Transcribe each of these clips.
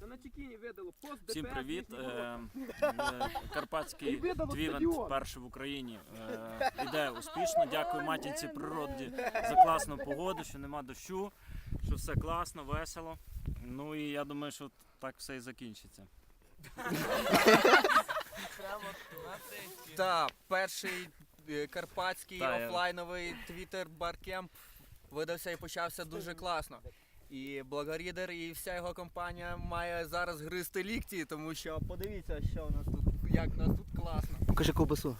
Це на Чекіні видало пост Всім привіт. їхній Е, е, Карпатський видало твівент перший в Україні е, іде успішно. Дякую матінці природі за класну погоду, що нема дощу, що все класно, весело. Ну і я думаю, що так все і закінчиться. Так, перший е, карпатський Та, я- офлайновий твіттер баркемп видався і почався дуже класно. І Благорідер і вся його компанія має зараз гризти лікті, тому що подивіться, що у нас тут, як у нас тут класно. Покажи ковбасу.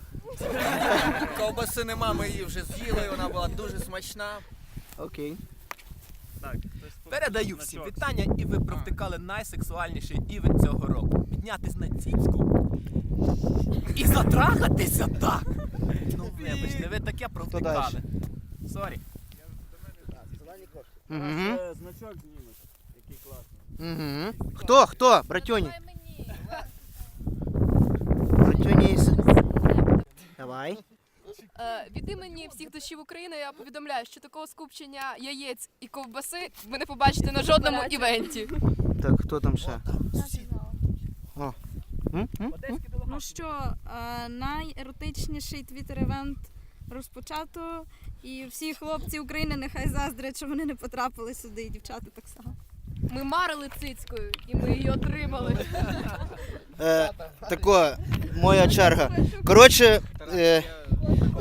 Ковбаси нема, ми її вже з'їли, вона була дуже смачна. Окей. Так, Передаю всім вітання, і ви провтикали найсексуальніший івент цього року. Піднятись на ціпську і затрахатися так. Ну вибачте, ви таке провтикали. Сорі. Угу. Е, Значок знімеш, який класний. Угу. Хто? Хто? Братюні. Братюні. Давай. Е, Від імені всіх дощів України я повідомляю, що такого скупчення яєць і ковбаси ви не побачите на жодному івенті. Так, хто там ще? М? М? Ну що, е, найеротичніший твіттер-евент розпочато, і всі хлопці України нехай заздрять, що вони не потрапили сюди, і дівчата так само. Ми марили цицькою і ми її отримали. Е, тако, моя черга. Коротше, е,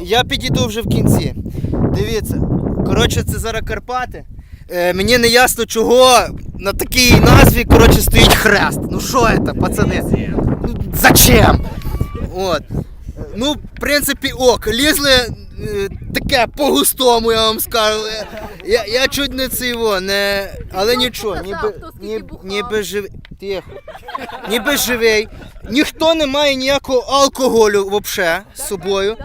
я підійду вже в кінці. Дивіться. Коротше, це зараз Карпати. Е, мені не ясно, чого на такій назві коротше, стоїть хрест. Ну що це, пацани? Ну, зачем? От. Ну, в принципі, ок, лізли е, таке по густому, я вам скажу. Я, я чуть не цього, не. Але нічого, ніби, хто скільки ніби, бухав? ніби живий. Тихо. Ніби живий. Ніхто не має ніякого алкоголю взагалі з собою.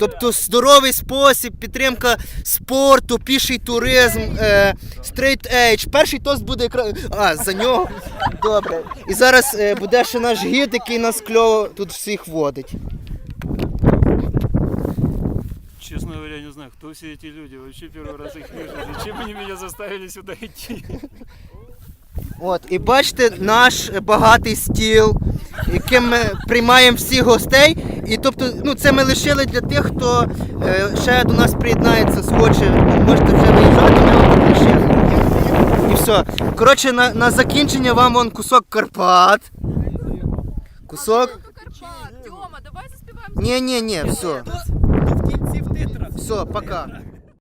Тобто здоровий спосіб, підтримка спорту, піший туризм, е, стрейт ейдж. Перший тост буде якраз. А, за нього. Добре. І зараз е, буде ще наш гід, який нас кльово тут всіх водить. Честно говоря, не знаю, кто все эти люди. Вообще первый раз их вижу. Зачем они меня заставили сюда идти? От, і бачите наш багатий стіл, яким ми приймаємо всіх гостей. І тобто, ну це ми лишили для тих, хто е, ще до нас приєднається, схоче. Можете вже виїжджати, ми вам лишили. І все. Коротше, на, на закінчення вам вон кусок Карпат. Кусок. Карпат, Тьома, давай заспіваємо. Ні, ні, ні, все. В кінці. Все, пока.